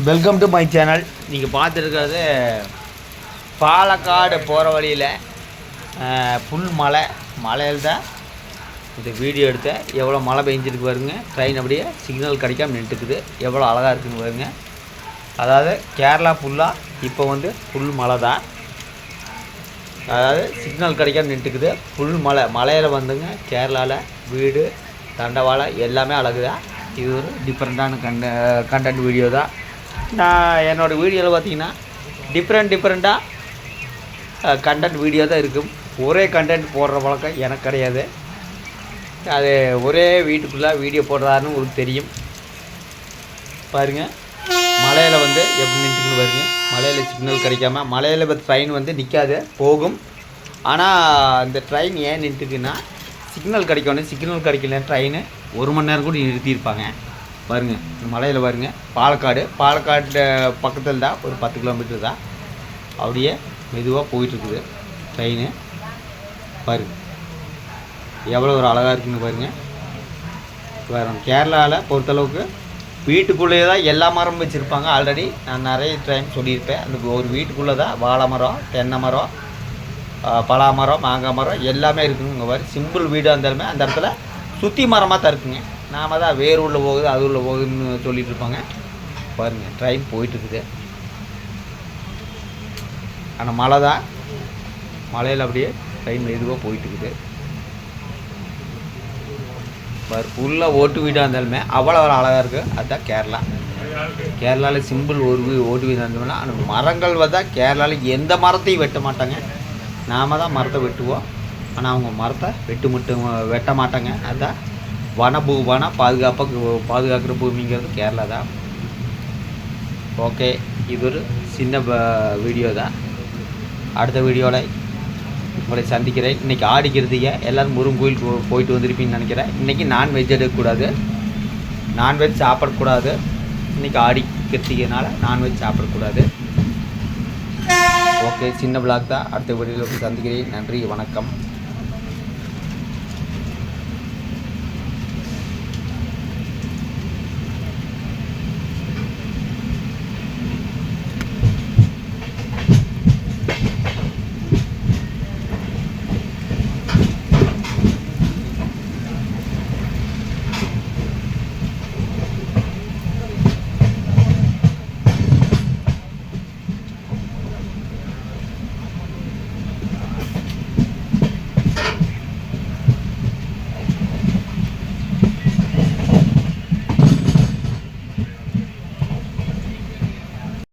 Welcome to my channel நீங்கள் பார்த்துருக்கிறது பாலக்காடு போகிற வழியில் புல் மலை மலையில் தான் இந்த வீடியோ எடுத்தேன். எவ்வளோ மழை பெஞ்சிருக்கு பாருங்க. ட்ரெயின் அப்படியே சிக்னல் கிடைக்காம நின்றுக்குது எவ்வளோ அழகாக இருக்குன்னு பாருங்க. அதாவது கேரளா ஃபுல்லாக இப்போ வந்து புல் மலை தான் அதாவது சிக்னல் கிடைக்காம நின்றுக்குது புல் மலை மலையில் வந்துங்க கேரளாவில் வீடு தண்டவாளம் எல்லாமே அழகு தான் இது ஒரு டிஃப்ரெண்ட்டான கண்ட கண்டென்ட் வீடியோ தான். நான் என்னோடய வீடியோவில் பார்த்தீங்கன்னா டிஃப்ரெண்ட் டிஃப்ரெண்ட்டாக கண்டென்ட் வீடியோ தான் இருக்கும். ஒரே கண்டென்ட் போடுற பழக்கம் எனக்கு கிடையாது. அது ஒரே வீட்டுக்குள்ளே வீடியோ போடுறாருன்னு உங்களுக்கு தெரியும். பாருங்கள் மலையில் வந்து எப்படி நின்றுக்குன்னு பாருங்க. மலையில் சிக்னல் கிடைக்காம மலையில் ட்ரெயின் வந்து நிற்காது போகும். ஆனால் அந்த ட்ரெயின் ஏன் நின்றுக்குன்னா சிக்னல் கிடைக்கணும் சிக்னல் கிடைக்கல ட்ரெயின் ஒரு மணி நேரம் கூட நிறுத்தியிருப்பாங்க. பாருங்க மலையில் பாருங்க பாலக்காடு. பாலக்காட்டு பக்கத்தில் தான் ஒரு பத்து கிலோமீட்டர் தான். அப்படியே மெதுவாக போயிட்டுருக்குது ட்ரெயின். பாருங்க. எவ்வளோ ஒரு அழகாக இருக்குன்னு பாருங்க. வேறு கேரளாவில் பொறுத்தளவுக்கு வீட்டுக்குள்ளேயே தான் எல்லா மரமும் வச்சுருப்பாங்க. ஆல்ரெடி நான் நிறைய டைம் சொல்லியிருப்பேன். அந்த ஒரு வீட்டுக்குள்ளே தான் வாழை மரம் தென்னை மரம் பலா மரம் மாங்காய் மரம் எல்லாமே இருக்குங்க இங்கே பாரு சிம்பிள் வீடாக இருந்தாலுமே அந்த இடத்துல சுற்றி மரமாக தான் இருக்குங்க. நாம தான் வேர் உள்ள போகுது அது உள்ள போகுதுன்னு சொல்லிட்டு இருப்பாங்க பாருங்க ட்ரெயின் போயிட்டு இருக்குது ஆனால் மழை தான். மலையில் அப்படியே ட்ரெயின் மெதுவாக போயிட்டு இருக்குது பாரு ஃபுல்லாக ஓட்டு வீடாக இருந்தாலுமே அவ்வளோ ஒரு அழகாக இருக்குது அதுதான் கேரளா. கேரளாவில் சிம்பிள் ஒரு வீ- ஓட்டு வீடாக இருந்தோம்னா ஆனால் மரங்கள் வந்தால் கேரளாவில் எந்த மரத்தையும் வெட்ட மாட்டாங்க. நாம தான் மரத்தை வெட்டுவோம். ஆனால் அவங்க மரத்தை வெட்டு மட்டும் வெட்ட மாட்டாங்க. அதுதான் வன பூ பாதுகாப்பாக பாதுகாக்கிற பூமிங்கிறது கேரளா தான். ஓகே இது ஒரு சின்ன வீடியோ தான். அடுத்த வீடியோவில் உங்களை சந்திக்கிறேன். இன்றைக்கி ஆடிக்கிறதுக்கு எல்லோரும் முருகன் கோயில் போ- போயிட்டு வந்திருப்பீங்கன்னு நினைக்கிறேன். இன்றைக்கி நான்வெஜ் எடுக்கக்கூடாது. நான்வெஜ் சாப்பிடக்கூடாது. இன்றைக்கி ஆடிக்கிறதுக்கனால நான்வெஜ் சாப்பிடக்கூடாது. ஓகே சின்ன பிளாக் தான். அடுத்த வீடியோவில் சந்திக்கிறேன். நன்றி வணக்கம்.